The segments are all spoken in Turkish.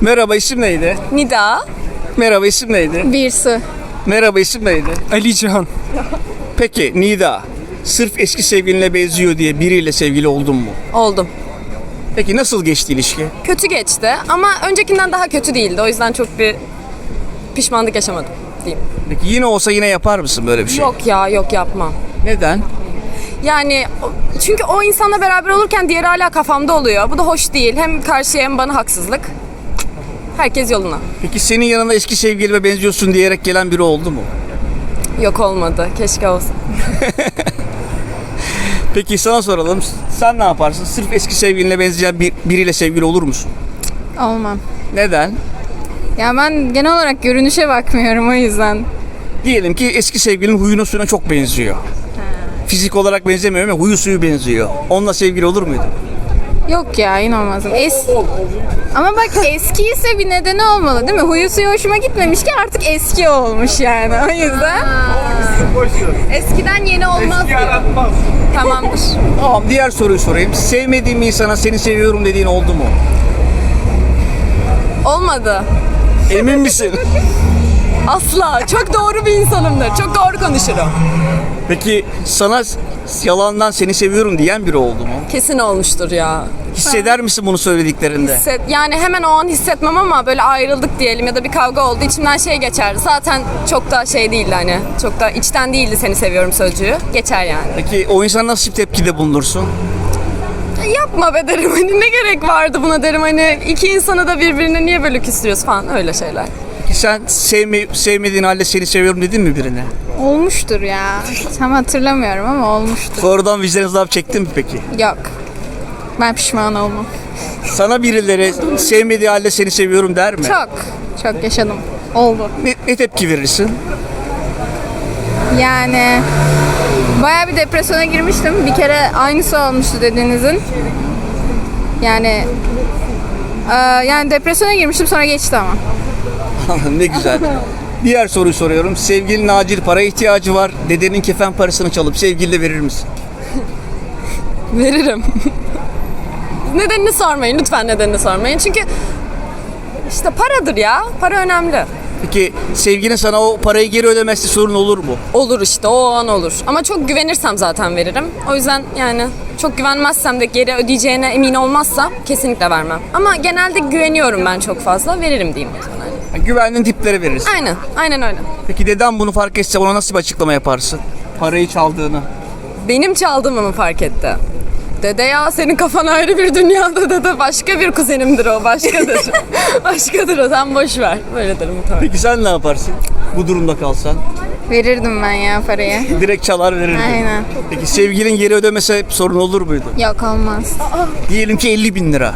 Merhaba isim neydi? Nida. Merhaba isim neydi? Birsu. Merhaba isim neydi? Ali Cihan. Peki Nida, sırf eski sevgiline benziyor diye biriyle sevgili oldun mu? Oldum. Peki nasıl geçti ilişki? Kötü geçti ama öncekinden daha kötü değildi. O yüzden çok bir pişmanlık yaşamadım diyeyim. Peki yine olsa yine yapar mısın böyle bir şey? Yok ya yok yapmam. Neden? Yani çünkü o insanla beraber olurken diğeri hala kafamda oluyor. Bu da hoş değil. Hem karşıya hem bana haksızlık. Herkes yoluna. Peki senin yanına eski sevgilime benziyorsun diyerek gelen biri oldu mu? Yok olmadı. Keşke olsun. Peki sana soralım. Sen ne yaparsın? Sırf eski sevgiline benzeyen bir, biriyle sevgili olur musun? Olmam. Neden? Ya ben genel olarak görünüşe bakmıyorum o yüzden. Diyelim ki eski sevgilinin huyuna suyuna çok benziyor. Fizik olarak benzemiyor ama huyu suyu benziyor. Onunla sevgili olur muydun? Yok ya inanmazım. Es Ama bak eski ise bir nedeni olmalı değil mi? Huyu suyu hoşuma gitmemiş ki artık eski olmuş yani o yüzden. Eskiden yeni olmaz diyor. Tamamdır. Tamam diğer soruyu sorayım. Sevmediğin bir insana seni seviyorum dediğin oldu mu? Olmadı. Emin misin? Asla. Çok doğru bir insanımdır. Çok doğru konuşurum. Peki sana yalandan seni seviyorum diyen biri oldu mu? Kesin olmuştur ya. Hisseder misin bunu söylediklerinde? Hisset, yani hemen o an hissetmem ama böyle ayrıldık diyelim ya da bir kavga oldu içimden şey geçer. Zaten çok da şey değildi hani. Çok da içten değildi seni seviyorum sözcüğü. Geçer yani. Peki o insan nasıl bir tepkide bulunursun? Yapma be derim hani ne gerek vardı buna derim hani iki insanı da birbirine niye böyle küstürüyoruz falan öyle şeyler. Peki sen sevme, sevmediğin halde seni seviyorum dedin mi birine? Olmuştur ya. Tam hatırlamıyorum ama olmuştur. Sonradan vicdan azabı çektin mi peki? Yok. Ben pişman olmam. Sana birileri sevmediği halde seni seviyorum der mi? Çok. Çok yaşadım. Oldu. Ne, ne tepki verirsin? Yani bayağı bir depresyona girmiştim. Bir kere aynısı olmuştu dediğinizin. Yani eee, yani depresyona girmiştim sonra geçti ama. ne güzel. Diğer soruyu soruyorum. Sevgilinin acil para ihtiyacı var. Dedenin kefen parasını çalıp sevgiline verir misin? Veririm. nedenini sormayın lütfen nedenini sormayın çünkü işte paradır ya para önemli. Peki sevgilin sana o parayı geri ödemezse sorun olur mu? Olur işte o an olur. Ama çok güvenirsem zaten veririm. O yüzden yani çok güvenmezsem de geri ödeyeceğine emin olmazsam kesinlikle vermem. Ama genelde güveniyorum ben çok fazla veririm diyeyim. Yani güvendiğin tiplere verirsin. Aynen, aynen öyle. Peki deden bunu fark etse ona nasıl bir açıklama yaparsın? Parayı çaldığını. Benim çaldığımı mı fark etti? Dede ya senin kafan ayrı bir dünyada dede. Başka bir kuzenimdir o, başkadır. başkadır o, sen boş ver. Böyle derim muhtemelen. Peki sen ne yaparsın? Bu durumda kalsan. Verirdim ben ya parayı. Direkt çalar verirdin. Aynen. Peki sevgilin geri ödemese sorun olur muydu? Yok olmaz. Diyelim ki 50 bin lira.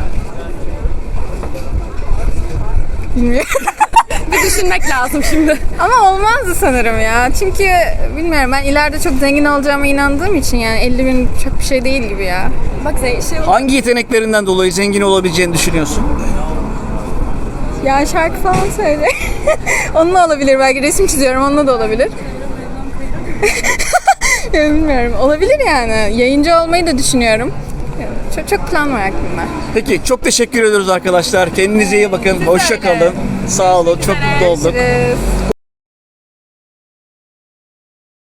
Bir düşünmek lazım şimdi. Ama olmazdı sanırım ya. Çünkü bilmiyorum ben ileride çok zengin olacağıma inandığım için yani 50 bin çok bir şey değil gibi ya. Bak ze- şey Hangi yeteneklerinden dolayı zengin olabileceğini düşünüyorsun? Ya şarkı falan söyle. onunla olabilir belki resim çiziyorum onunla da olabilir. bilmiyorum olabilir yani. Yayıncı olmayı da düşünüyorum. Çok, çok plan var aklımda. Peki çok teşekkür ediyoruz arkadaşlar. Kendinize iyi bakın. Hoşça kalın. Sağ olun. Çok mutlu olduk.